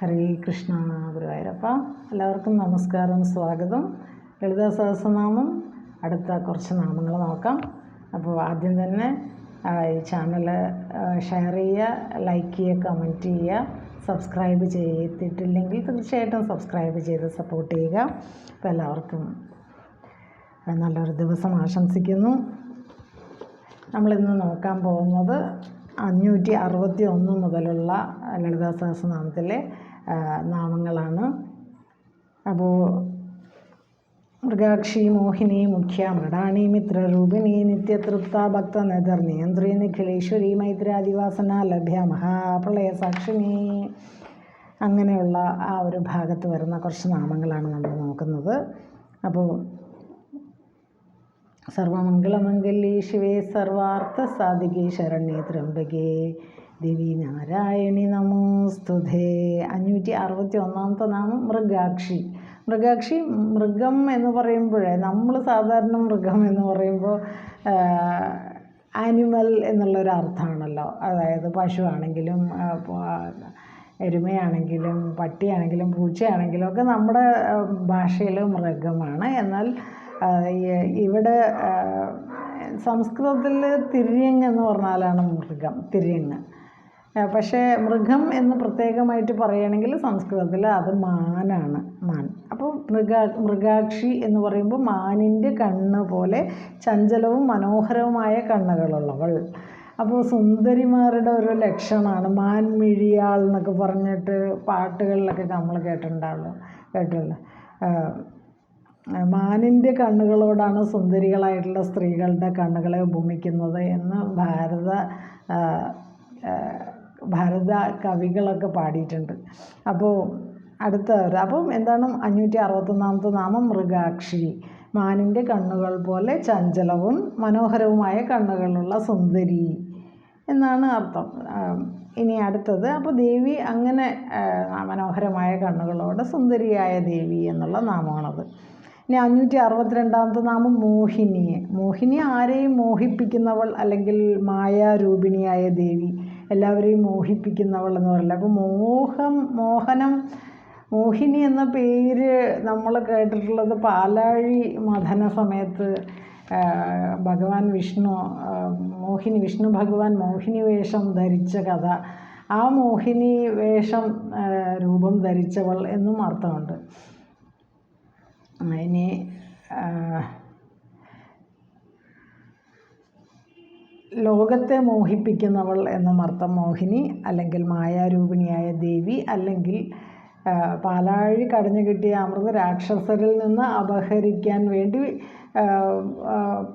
ഹരേ കൃഷ്ണ ഗുരുവായൂരപ്പ. എല്ലാവർക്കും നമസ്കാരം സ്വാഗതം. ലളിത സഹസ്രനാമം. അടുത്ത കുറച്ച് നാമങ്ങൾ നോക്കാം. അപ്പോൾ ആദ്യം തന്നെ ഈ ചാനൽ ഷെയർ ചെയ്യുക ലൈക്ക് ചെയ്യുക കമന്റ് ചെയ്യുക സബ്സ്ക്രൈബ് ചെയ്തിട്ടില്ലെങ്കിൽ തീർച്ചയായിട്ടും സബ്സ്ക്രൈബ് ചെയ്ത് സപ്പോർട്ട് ചെയ്യുക. അപ്പോൾ എല്ലാവർക്കും നല്ലൊരു ദിവസം ആശംസിക്കുന്നു. നമ്മളിന്ന് നോക്കാൻ പോകുന്നത് അഞ്ഞൂറ്റി അറുപത്തി ഒന്ന് മുതലുള്ള ലളിതാ സഹസ്രനാമത്തിലെ നാമങ്ങളാണ്. അപ്പോൾ മൃഗാക്ഷി മോഹിനി മുഖ്യ മൃഡാണി മിത്രരൂപിണി നിത്യതൃപ്ത ഭക്ത നേതർ നിയന്ത്രി നിഖിലേശ്വരി മൈത്രാദിവാസന ലഭ്യ മഹാപ്രളയ സാക്ഷിണി. അങ്ങനെയുള്ള ആ ഒരു ഭാഗത്ത് വരുന്ന കുറച്ച് നാമങ്ങളാണ് നമ്മൾ നോക്കുന്നത്. അപ്പോൾ സർവമംഗളമംഗല്യേ ശിവേ സർവാർത്ഥ സാധികേ ശരണ്യേ ത്രംബകേ ദേവി നാരായണി നമോസ്തുതേ അഞ്ഞൂറ്റി അറുപത്തി ഒന്നാമത്തെ നാമം മൃഗാക്ഷി. മൃഗാക്ഷി മൃഗം എന്ന് പറയുമ്പോഴേ നമ്മൾ സാധാരണ മൃഗം എന്ന് പറയുമ്പോൾ ആനിമൽ എന്നുള്ളൊരു അർത്ഥമാണല്ലോ. അതായത് പശുവാണെങ്കിലും എരുമയാണെങ്കിലും പട്ടിയാണെങ്കിലും പൂച്ചയാണെങ്കിലും ഒക്കെ നമ്മുടെ ഭാഷയിൽ മൃഗമാണ്. എന്നാൽ ഇവിടെ സംസ്കൃതത്തിൽ തിര്യങ് എന്ന് പറഞ്ഞാലാണ് മൃഗം. തിര്യങ് പക്ഷേ മൃഗം എന്ന് പ്രത്യേകമായിട്ട് പറയുകയാണെങ്കിൽ സംസ്കൃതത്തിൽ അത് മാനാണ് മാൻ. അപ്പോൾ മൃഗ മൃഗാക്ഷി എന്ന് പറയുമ്പോൾ മാനിന്റെ കണ്ണ് പോലെ ചഞ്ചലവും മനോഹരവുമായ കണ്ണുകളുള്ളവൾ. അപ്പോൾ സുന്ദരിമാരുടെ ഒരു ലക്ഷണമാണ് മാൻമിഴിയാൾ എന്നൊക്കെ പറഞ്ഞിട്ട് പാട്ടുകളിലൊക്കെ നമ്മൾ കേട്ടിട്ടുണ്ടാവുള്ളൂ കേട്ടല്ലോ മാനിന്റെ കണ്ണുകളോടാണ് സുന്ദരികളായിട്ടുള്ള സ്ത്രീകളുടെ കണ്ണുകളെ ഉപമിക്കുന്നത് എന്ന് ഭാരത ഭാരത കവികളൊക്കെ പാടിയിട്ടുണ്ട്. അപ്പോൾ അടുത്ത അപ്പം എന്താണ് അഞ്ഞൂറ്റി അറുപത്തൊന്നാമത്തെ നാമം? മൃഗാക്ഷി. മാനിന്റെ കണ്ണുകൾ പോലെ ചഞ്ചലവും മനോഹരവുമായ കണ്ണുകളുള്ള സുന്ദരി എന്നാണ് അർത്ഥം. ഇനി അടുത്തത് അപ്പോൾ ദേവി അങ്ങനെ മനോഹരമായ കണ്ണുകളോടെ സുന്ദരിയായ ദേവി എന്നുള്ള നാമമാണത്. ഇനി അഞ്ഞൂറ്റി അറുപത്തിരണ്ടാമത്തെ നാമം മോഹിനിയെ. മോഹിനി ആരെയും മോഹിപ്പിക്കുന്നവൾ അല്ലെങ്കിൽ മായാരൂപിണിയായ ദേവി എല്ലാവരെയും മോഹിപ്പിക്കുന്നവൾ എന്ന് പറയില്ല. അപ്പോൾ മോഹം മോഹനം മോഹിനി എന്ന പേര് നമ്മൾ കേട്ടിട്ടുള്ളത് പാലാഴി മഥന സമയത്ത് ഭഗവാൻ വിഷ്ണു മോഹിനി വിഷ്ണു ഭഗവാൻ മോഹിനി വേഷം ധരിച്ച കഥ. ആ മോഹിനി വേഷം രൂപം ധരിച്ചവൾ എന്നും അർത്ഥമുണ്ട്. ഇനി ആ, ലോകത്തെ മോഹിപ്പിക്കുന്നവൾ എന്നും അർത്ഥം മോഹിനി അല്ലെങ്കിൽ മായാരൂപിണിയായ ദേവി അല്ലെങ്കിൽ പാലാഴി കടഞ്ഞു കിട്ടിയ അമൃത രാക്ഷസരിൽ നിന്ന് അപഹരിക്കാൻ വേണ്ടി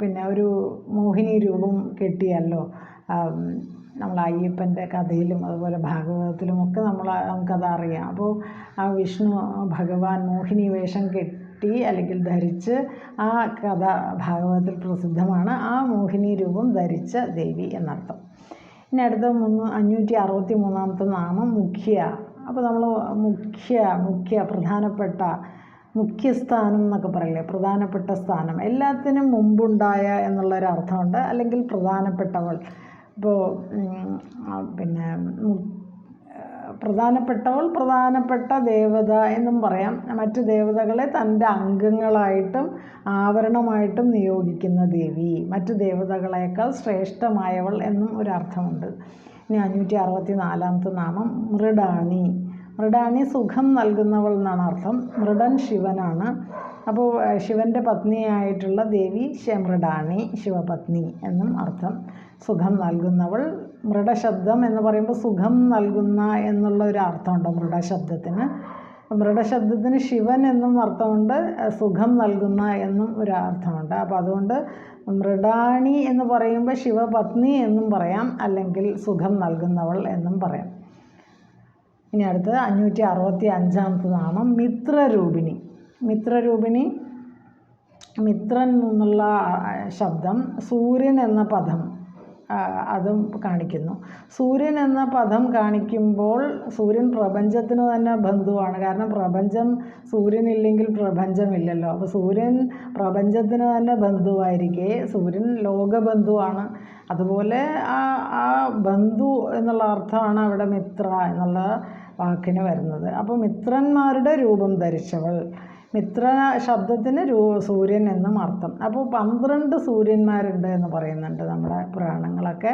പിന്നെ ഒരു മോഹിനി രൂപം കെട്ടിയല്ലോ. നമ്മൾ അയ്യപ്പന്റെ കഥയിലും അതുപോലെ ഭാഗവതത്തിലും ഒക്കെ നമ്മൾ നമുക്കത് അറിയാം അപ്പോൾ ആ വിഷ്ണു ഭഗവാൻ മോഹിനി വേഷം കെട്ടി അല്ലെങ്കിൽ ധരിച്ച് ആ കഥ ഭാഗവതത്തിൽ പ്രസിദ്ധമാണ്. ആ മോഹിനി രൂപം ധരിച്ച ദേവി എന്നർത്ഥം. ഇനി അടുത്ത മൂന്ന് അഞ്ഞൂറ്റി അറുപത്തി മൂന്നാമത്തെ നാമം മുഖ്യ. അപ്പോൾ നമ്മൾ മുഖ്യ മുഖ്യ പ്രധാനപ്പെട്ട മുഖ്യസ്ഥാനം എന്നൊക്കെ പറയില്ലേ? പ്രധാനപ്പെട്ട സ്ഥാനം. എല്ലാത്തിനും മുമ്പുണ്ടായ എന്നുള്ളൊരു അർത്ഥമുണ്ട്. അല്ലെങ്കിൽ പ്രധാനപ്പെട്ടവൾ. ഇപ്പോൾ പിന്നെ പ്രധാനപ്പെട്ടവൾ പ്രധാനപ്പെട്ട ദേവത എന്നും പറയാം. മറ്റു ദേവതകളെ തന്റെ അംഗങ്ങളായിട്ടും ആവരണമായിട്ടും നിയോഗിക്കുന്ന ദേവി. മറ്റു ദേവതകളേക്കാൾ ശ്രേഷ്ഠമായവൾ എന്നും ഒരർത്ഥമുണ്ട്. ഇനി അഞ്ഞൂറ്റി അറുപത്തി നാലാമത്തെ നാമം മൃഡാണി. മൃഡാണി സുഖം നൽകുന്നവൾ എന്നാണ് അർത്ഥം. മൃഡൻ ശിവനാണ്. അപ്പോൾ ശിവന്റെ പത്നിയായിട്ടുള്ള ദേവി ശമൃഡാണി ശിവപത്നി എന്നും അർത്ഥം. സുഖം നൽകുന്നവൾ മൃഡശബ്ദം എന്ന് പറയുമ്പോൾ സുഖം നൽകുന്ന എന്നുള്ള ഒരു അർത്ഥമുണ്ട് മൃഡശബ്ദത്തിന് മൃഡശബ്ദത്തിന് ശിവൻ എന്നും അർത്ഥമുണ്ട് സുഖം നൽകുന്ന എന്നും ഒരു അർത്ഥമുണ്ട് അപ്പോൾ അതുകൊണ്ട് മൃഡാണി എന്ന് പറയുമ്പോൾ ശിവപത്നി എന്നും പറയാം അല്ലെങ്കിൽ സുഖം നൽകുന്നവൾ എന്നും പറയാം. ഇനി അടുത്ത് അഞ്ഞൂറ്റി അറുപത്തി അഞ്ചാമത്തെ നാമം മിത്രരൂപിണി. മിത്രരൂപിണി മിത്രൻ എന്നുള്ള ശബ്ദം സൂര്യൻ എന്ന പദം അതും കാണിക്കുന്നു. സൂര്യൻ എന്ന പദം കാണിക്കുമ്പോൾ സൂര്യൻ പ്രപഞ്ചത്തിന് തന്നെ ബന്ധുവാണ്. കാരണം പ്രപഞ്ചം സൂര്യനില്ലെങ്കിൽ പ്രപഞ്ചമില്ലല്ലോ. അപ്പോൾ സൂര്യൻ പ്രപഞ്ചത്തിന് തന്നെ ബന്ധുവായിരിക്കെ. സൂര്യൻ ലോകബന്ധുവാണ്. അതുപോലെ ആ ആ ബന്ധു എന്നുള്ള അർത്ഥമാണ് അവിടെ മിത്ര എന്നുള്ള വാക്കിന് വരുന്നത്. അപ്പോൾ മിത്രന്മാരുടെ രൂപം ധരിച്ചവൾ. മിത്ര ശബ്ദത്തിന് രൂ സൂര്യൻ എന്നും അർത്ഥം അപ്പോൾ പന്ത്രണ്ട് സൂര്യന്മാരുണ്ട് എന്ന് പറയുന്നുണ്ട് നമ്മുടെ പുരാണങ്ങളൊക്കെ.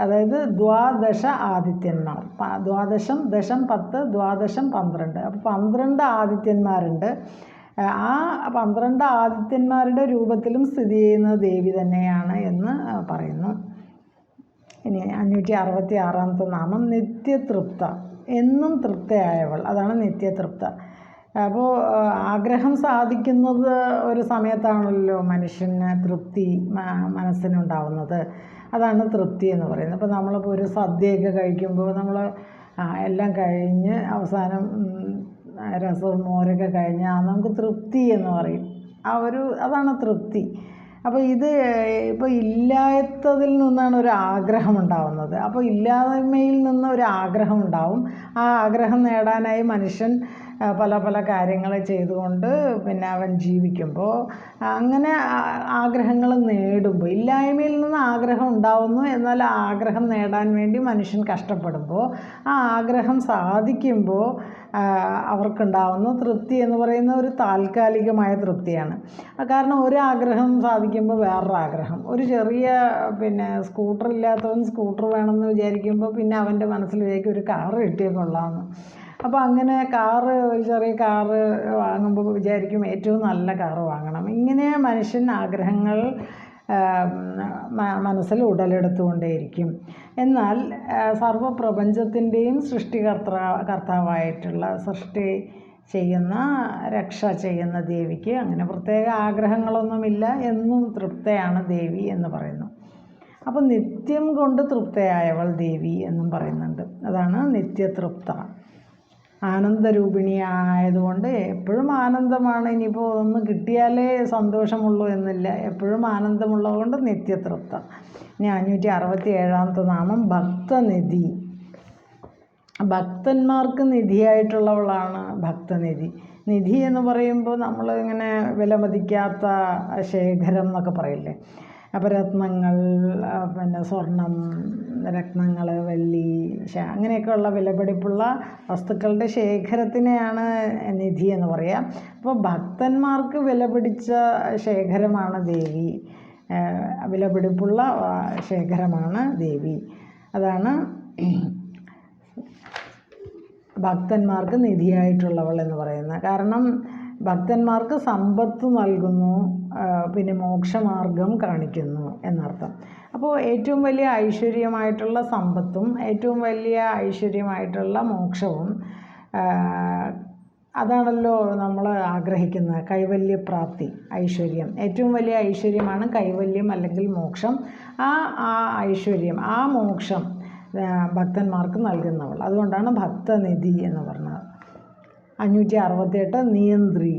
അതായത് ദ്വാദശ ആദിത്യന്മാർ. ദ്വാദശം ദശം പത്ത് ദ്വാദശം പന്ത്രണ്ട്. അപ്പോൾ പന്ത്രണ്ട് ആദിത്യന്മാരുണ്ട്. ആ പന്ത്രണ്ട് ആദിത്യന്മാരുടെ രൂപത്തിലും സ്ഥിതി ചെയ്യുന്ന ദേവി തന്നെയാണ് എന്ന് പറയുന്നു. ഇനി അഞ്ഞൂറ്റി അറുപത്തി ആറാമത്തെ നാമം നിത്യതൃപ്ത. എന്നും തൃപ്തയായവൾ. അതാണ് നിത്യതൃപ്ത. അപ്പോൾ ആഗ്രഹം സാധിക്കുന്നത് ഒരു സമയത്താണല്ലോ മനുഷ്യന് തൃപ്തി മനസ്സിനുണ്ടാവുന്നത്. അതാണ് തൃപ്തി എന്ന് പറയുന്നത്. അപ്പോൾ നമ്മളിപ്പോൾ ഒരു സദ്യയൊക്കെ കഴിക്കുമ്പോൾ നമ്മൾ എല്ലാം കഴിഞ്ഞ് അവസാനം രസവും മോരൊക്കെ കഴിഞ്ഞ് നമുക്ക് തൃപ്തി എന്ന് പറയും. ആ ഒരു അതാണ് തൃപ്തി. അപ്പോൾ ഇത് ഇപ്പോൾ ഇല്ലാത്തതിൽ നിന്നാണ് ഒരു ആഗ്രഹം ഉണ്ടാവുന്നത്. അപ്പോൾ ഇല്ലായ്മയിൽ നിന്ന് ഒരു ആഗ്രഹം ഉണ്ടാവും. ആ ആഗ്രഹം നേടാനായി മനുഷ്യൻ പല പല കാര്യങ്ങൾ ചെയ്തുകൊണ്ട് പിന്നെ അവൻ ജീവിക്കുമ്പോൾ അങ്ങനെ ആഗ്രഹങ്ങൾ നേടുമ്പോൾ ഇല്ലായ്മയിൽ നിന്ന് ആഗ്രഹം ഉണ്ടാവുന്നു എന്നാൽ ആഗ്രഹം നേടാൻ വേണ്ടി മനുഷ്യൻ കഷ്ടപ്പെടുമ്പോൾ ആ ആഗ്രഹം സാധിക്കുമ്പോൾ അവർക്കുണ്ടാവുന്ന തൃപ്തി എന്ന് പറയുന്ന ഒരു താൽക്കാലികമായ തൃപ്തിയാണ്. കാരണം ഒരു ആഗ്രഹം സാധിക്കുമ്പോൾ വേറൊരു ആഗ്രഹം ഒരു ചെറിയ പിന്നെ സ്കൂട്ടർ ഇല്ലാത്തവൻ സ്കൂട്ടർ വേണമെന്ന് വിചാരിക്കുമ്പോൾ പിന്നെ അവന്റെ മനസ്സിലേക്ക് ഒരു കാർ കിട്ടിയാൽ കൊള്ളാമെന്ന്. അപ്പോൾ അങ്ങനെ കാറ് ഒരു ചെറിയ കാറ് വാങ്ങുമ്പോൾ വിചാരിക്കും ഏറ്റവും നല്ല കാറ് വാങ്ങണം. ഇങ്ങനെ മനുഷ്യൻ ആഗ്രഹങ്ങൾ മനസ്സിൽ ഉടലെടുത്തുകൊണ്ടേയിരിക്കും. എന്നാൽ സർവപ്രപഞ്ചത്തിന്റെയും സൃഷ്ടികർത്ത കർത്താവായിട്ടുള്ള സൃഷ്ടി ചെയ്യുന്ന രക്ഷ ചെയ്യുന്ന ദേവിക്ക് അങ്ങനെ പ്രത്യേക ആഗ്രഹങ്ങളൊന്നുമില്ല എന്നും തൃപ്തയാണ് ദേവി എന്ന് പറയുന്നു. അപ്പോൾ നിത്യം കൊണ്ട് തൃപ്തയായവൾ ദേവി എന്നും പറയുന്നുണ്ട്. അതാണ് നിത്യതൃപ്ത. ആനന്ദരൂപിണി ആയതുകൊണ്ട് എപ്പോഴും ആനന്ദമാണ്. ഇനിയിപ്പോൾ ഒന്ന് കിട്ടിയാലേ സന്തോഷമുള്ളൂ എന്നില്ല. എപ്പോഴും ആനന്ദമുള്ളതുകൊണ്ട് നിത്യതൃപ്ത. ഇനി അഞ്ഞൂറ്റി അറുപത്തി ഏഴാമത്തെ നാമം ഭക്തനിധി. ഭക്തന്മാർക്ക് നിധിയായിട്ടുള്ളവളാണ് ഭക്തനിധി. നിധി എന്ന് പറയുമ്പോൾ നമ്മൾ ഇങ്ങനെ വിലമതിക്കാത്ത ശേഖരം എന്നൊക്കെ പറയില്ലേ? അപ്പോൾ രത്നങ്ങൾ പിന്നെ സ്വർണം രത്നങ്ങൾ വെള്ളി അങ്ങനെയൊക്കെയുള്ള വിലപിടിപ്പുള്ള വസ്തുക്കളുടെ ശേഖരത്തിനെയാണ് നിധി എന്ന് പറയുക അപ്പോൾ ഭക്തന്മാർക്ക് വിലപിടിച്ച ശേഖരമാണ് ദേവി. വിലപിടിപ്പുള്ള ശേഖരമാണ് ദേവി. അതാണ് ഭക്തന്മാർക്ക് നിധിയായിട്ടുള്ളവൾ എന്ന് പറയുന്നത്. കാരണം ഭക്തന്മാർക്ക് സമ്പത്ത് നൽകുന്നു പിന്നെ മോക്ഷമാർഗം കാണിക്കുന്നു എന്നർത്ഥം. അപ്പോൾ ഏറ്റവും വലിയ ഐശ്വര്യമായിട്ടുള്ള സമ്പത്തും ഏറ്റവും വലിയ ഐശ്വര്യമായിട്ടുള്ള മോക്ഷവും അതാണല്ലോ നമ്മൾ ആഗ്രഹിക്കുന്നത്. കൈവല്യപ്രാപ്തി ഐശ്വര്യം. ഏറ്റവും വലിയ ഐശ്വര്യമാണ് കൈവല്യം അല്ലെങ്കിൽ മോക്ഷം. ആ ആ ഐശ്വര്യം ആ മോക്ഷം ഭക്തന്മാർക്ക് നൽകുന്നവൾ. അതുകൊണ്ടാണ് ഭക്തനിധി എന്ന് പറഞ്ഞത്. അഞ്ഞൂറ്റി അറുപത്തിയെട്ട് നിയന്ത്രി.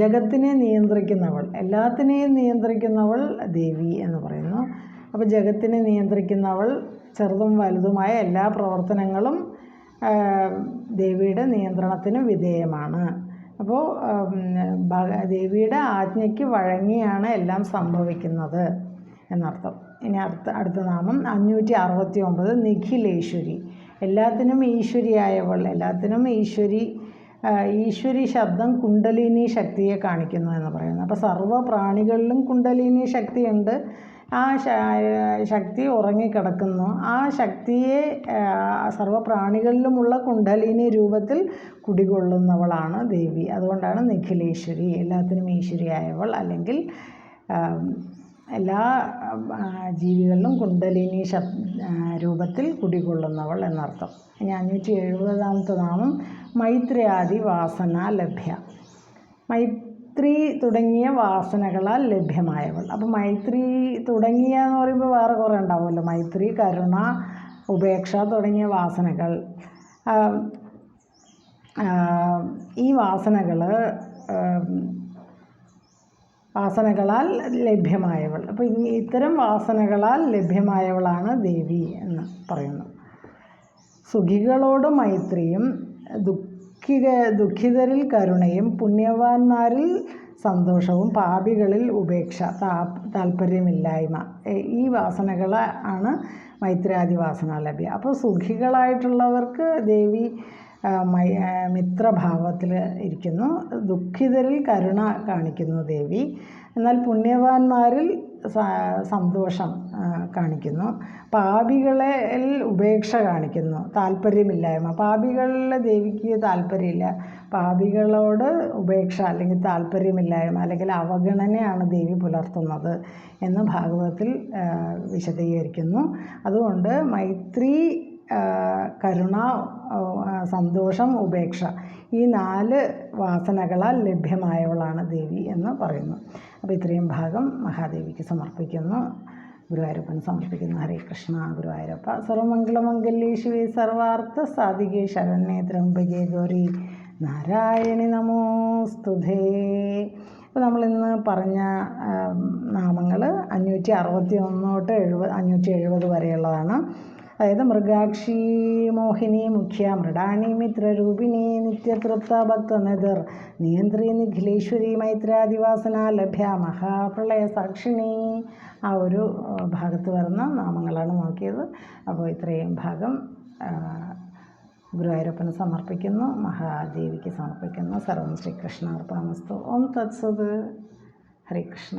ജഗത്തിനെ നിയന്ത്രിക്കുന്നവൾ. എല്ലാത്തിനെയും നിയന്ത്രിക്കുന്നവൾ ദേവി എന്ന് പറയുന്നു. അപ്പോൾ ജഗത്തിനെ നിയന്ത്രിക്കുന്നവൾ ചെറുതും വലുതുമായ എല്ലാ പ്രവർത്തനങ്ങളും ദേവിയുടെ നിയന്ത്രണത്തിന് വിധേയമാണ്. അപ്പോൾ ദേവിയുടെ ആജ്ഞയ്ക്ക് വഴങ്ങിയാണ് എല്ലാം സംഭവിക്കുന്നത് എന്നർത്ഥം. ഇനി അടുത്ത അടുത്ത നാമം അഞ്ഞൂറ്റി അറുപത്തി ഒമ്പത് നിഖിലേശ്വരി. എല്ലാത്തിനും ഈശ്വരിയായവൾ. എല്ലാത്തിനും ഈശ്വരി ഈശ്വരി ശബ്ദം കുണ്ടലിനി ശക്തിയെ കാണിക്കുന്നു എന്ന് പറയുന്നത് അപ്പോൾ സർവ പ്രാണികളിലും കുണ്ടലിനി ശക്തിയുണ്ട്. ആ ശക്തി ഉറങ്ങിക്കിടക്കുന്നു. ആ ശക്തിയെ സർവപ്രാണികളിലുമുള്ള സർവ പ്രാണികളിലുമുള്ള കുണ്ടലിനി രൂപത്തിൽ കുടികൊള്ളുന്നവളാണ് ദേവി. അതുകൊണ്ടാണ് നിഖിലേശ്വരി. എല്ലാത്തിനും ഈശ്വരിയായവൾ അല്ലെങ്കിൽ എല്ലാ ജീവികളിലും കുണ്ടലിനി ശബ് രൂപത്തിൽ കുടികൊള്ളുന്നവൾ എന്നർത്ഥം. ഇനി അഞ്ഞൂറ്റി എഴുപതാമത്തെ നാമം മൈത്രയാദി വാസന ലഭ്യ. മൈത്രി തുടങ്ങിയ വാസനകളാൽ ലഭ്യമായവൾ. അപ്പോൾ മൈത്രി തുടങ്ങിയ എന്ന് പറയുമ്പോൾ വേറെ കുറേ ഉണ്ടാവുമല്ലോ. മൈത്രി കരുണ ഉപേക്ഷ തുടങ്ങിയ വാസനകൾ. ഈ വാസനകൾ വാസനകളാൽ ലഭ്യമായവൾ. അപ്പോൾ ഇത്തരം വാസനകളാൽ ലഭ്യമായവളാണ് ദേവി എന്ന് പറയുന്നു. സുഖികളോട് മൈത്രിയും ദുഃഖിക ദുഃഖിതരിൽ കരുണയും പുണ്യവാന്മാരിൽ സന്തോഷവും പാപികളിൽ ഉപേക്ഷ താ താല്പര്യമില്ലായ്മ ഈ വാസനകൾ ആണ് മൈത്രാദി വാസന ലഭ്യ അപ്പോൾ സുഖികളായിട്ടുള്ളവർക്ക് ദേവി മിത്രഭാവത്തിൽ ഇരിക്കുന്നു. ദുഃഖിതരിൽ കരുണ കാണിക്കുന്നു ദേവി. എന്നാൽ പുണ്യവാന്മാരിൽ സന്തോഷം കാണിക്കുന്നു. പാപികളിൽ ഉപേക്ഷ കാണിക്കുന്നു താല്പര്യമില്ലായ്മ. പാപികളിലെ ദേവിക്ക് താല്പര്യമില്ല. പാപികളോട് ഉപേക്ഷ അല്ലെങ്കിൽ താല്പര്യമില്ലായ്മ അല്ലെങ്കിൽ അവഗണനയാണ് ദേവി പുലർത്തുന്നത് എന്ന് ഭാഗവതത്തിൽ വിശദീകരിക്കുന്നു. അതുകൊണ്ട് മൈത്രി കരുണ സന്തോഷം ഉപേക്ഷ. ഈ നാല് വാസനകളാൽ ലഭ്യമായവളാണ് ദേവി എന്ന് പറയുന്നു. അപ്പോൾ ഇത്രയും ഭാഗം മഹാദേവിക്ക് സമർപ്പിക്കുന്നു. ഗുരുവായൂരപ്പന് സമർപ്പിക്കുന്നു. ഹരേ കൃഷ്ണ ഗുരുവായൂരപ്പ. സർവമംഗളമംഗല്യേ ശിവേ സർവാർത്ഥ സാധികേ ശരണ്യേ ത്രംബകേ ഗൗരി നാരായണി നമോസ്തുതേ. അപ്പോൾ നമ്മളിന്ന് പറഞ്ഞ നാമങ്ങൾ അഞ്ഞൂറ്റി അറുപത്തി ഒന്ന് തൊട്ട് എഴുപത് അഞ്ഞൂറ്റി എഴുപത് വരെയുള്ളതാണ്. അതായത് മൃഗാക്ഷി മോഹിനി മുഖ്യ മൃഡാണി മിത്രരൂപിണി നിത്യതൃപ്ത ഭക്തനെതിർ നിയന്ത്രി നിഖിലേശ്വരി മൈത്രാദിവാസന ലഭ്യ മഹാപ്രളയ സാക്ഷിണി. ആ ഒരു ഭാഗത്ത് വരുന്ന നാമങ്ങളാണ് നോക്കിയത്. അപ്പോൾ ഇത്രയും ഭാഗം ഗുരുവായൂരപ്പന് സമർപ്പിക്കുന്നു മഹാദേവിക്ക് സമർപ്പിക്കുന്നു. സർവം ശ്രീകൃഷ്ണാർപ്പണമസ്തു. ഓം തത്സത്. ഹരേ കൃഷ്ണ.